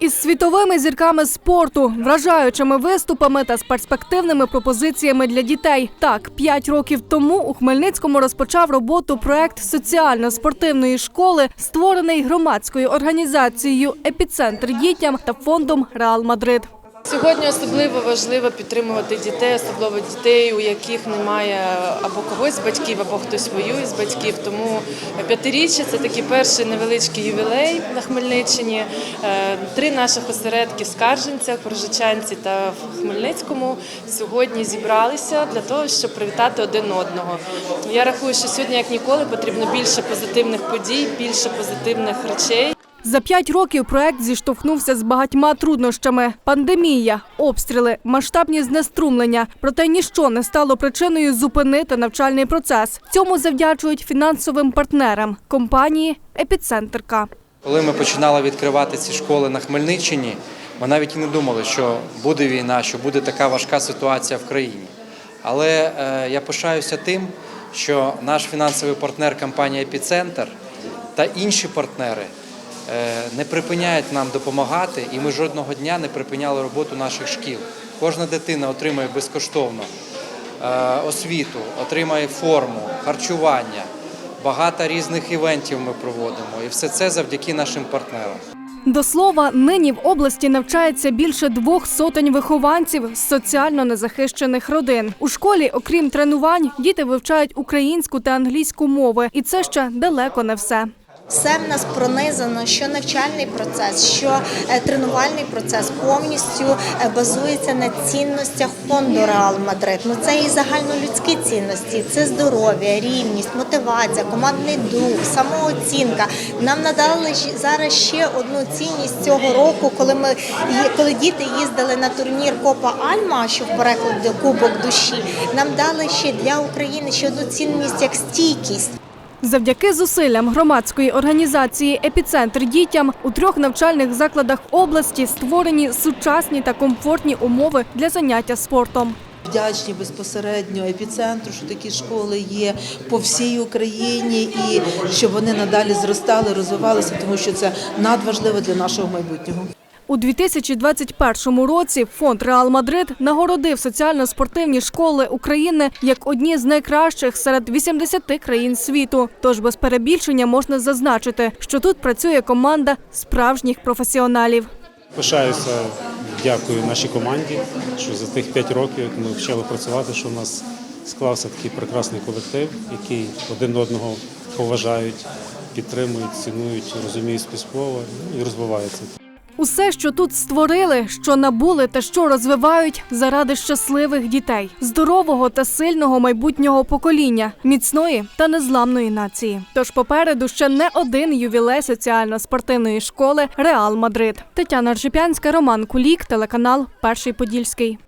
Із світовими зірками спорту, вражаючими виступами та з перспективними пропозиціями для дітей. Так, п'ять років тому у Хмельницькому розпочав роботу проект соціально-спортивної школи, створений громадською організацією Епіцентр дітям та фондом Реал Мадрид. Сьогодні особливо важливо підтримувати дітей, особливо дітей, у яких немає або когось з батьків, або хтось воює з батьків. Тому п'ятиріччя це такий перший невеличкий ювілей на Хмельниччині. Е, Три наших осередки в Скарженцях, Прожичанці та в Хмельницькому сьогодні зібралися для того, щоб привітати один одного. Я рахую, що сьогодні, як ніколи, потрібно більше позитивних подій, більше позитивних речей. За п'ять років проект зіштовхнувся з багатьма труднощами: пандемія, обстріли, масштабні знеструмлення. Проте ніщо не стало причиною зупинити навчальний процес. Цьому завдячують фінансовим партнерам компанії Епіцентрка. Коли ми починали відкривати ці школи на Хмельниччині, ми навіть і не думали, що буде війна, що буде така важка ситуація в країні. Але е, я пишаюся тим, що наш фінансовий партнер компанія Епіцентр та інші партнери не припиняють нам допомагати, і ми жодного дня не припиняли роботу наших шкіл. Кожна дитина отримує безкоштовно е, освіту, отримає форму, харчування. Багато різних івентів ми проводимо, і все це завдяки нашим партнерам. До слова, нині в області навчається більше двох сотень вихованців з соціально незахищених родин. У школі, окрім тренувань, діти вивчають українську та англійську мови, і це ще далеко не все. Все в нас пронизано, що навчальний процес, що е, тренувальний процес повністю е, базується на цінностях фонду Реал Мадрид. Ну це і загальнолюдські цінності, це здоров'я, рівність, мотивація, командний дух, самооцінка. Нам надали зараз ще одну цінність цього року, коли ми коли діти їздили на турнір Копа Альма, що в перекладі Кубок душі. Нам дали ще для України ще одну цінність як стійкість. Завдяки зусиллям громадської організації Епіцентр дітям у трьох навчальних закладах області створені сучасні та комфортні умови для заняття спортом. Вдячні безпосередньо епіцентру, що такі школи є по всій Україні, і щоб вони надалі зростали, розвивалися, тому що це надважливо для нашого майбутнього. У 2021 році фонд Реал Мадрид нагородив соціально-спортивні школи України як одні з найкращих серед 80 країн світу. Тож без перебільшення можна зазначити, що тут працює команда справжніх професіоналів. Пишаюся, дякую нашій команді, що за тих 5 років, ми почали працювати, що у нас склався такий прекрасний колектив, який один одного поважають, підтримують, цінують, розуміють співслова і розвивається. Усе, що тут створили, що набули та що розвивають заради щасливих дітей, здорового та сильного майбутнього покоління, міцної та незламної нації. Тож попереду ще не один ювілей соціально-спортивної школи Реал Мадрид. Тетяна Ржепянська, Роман Кулік, телеканал Перший Подільський.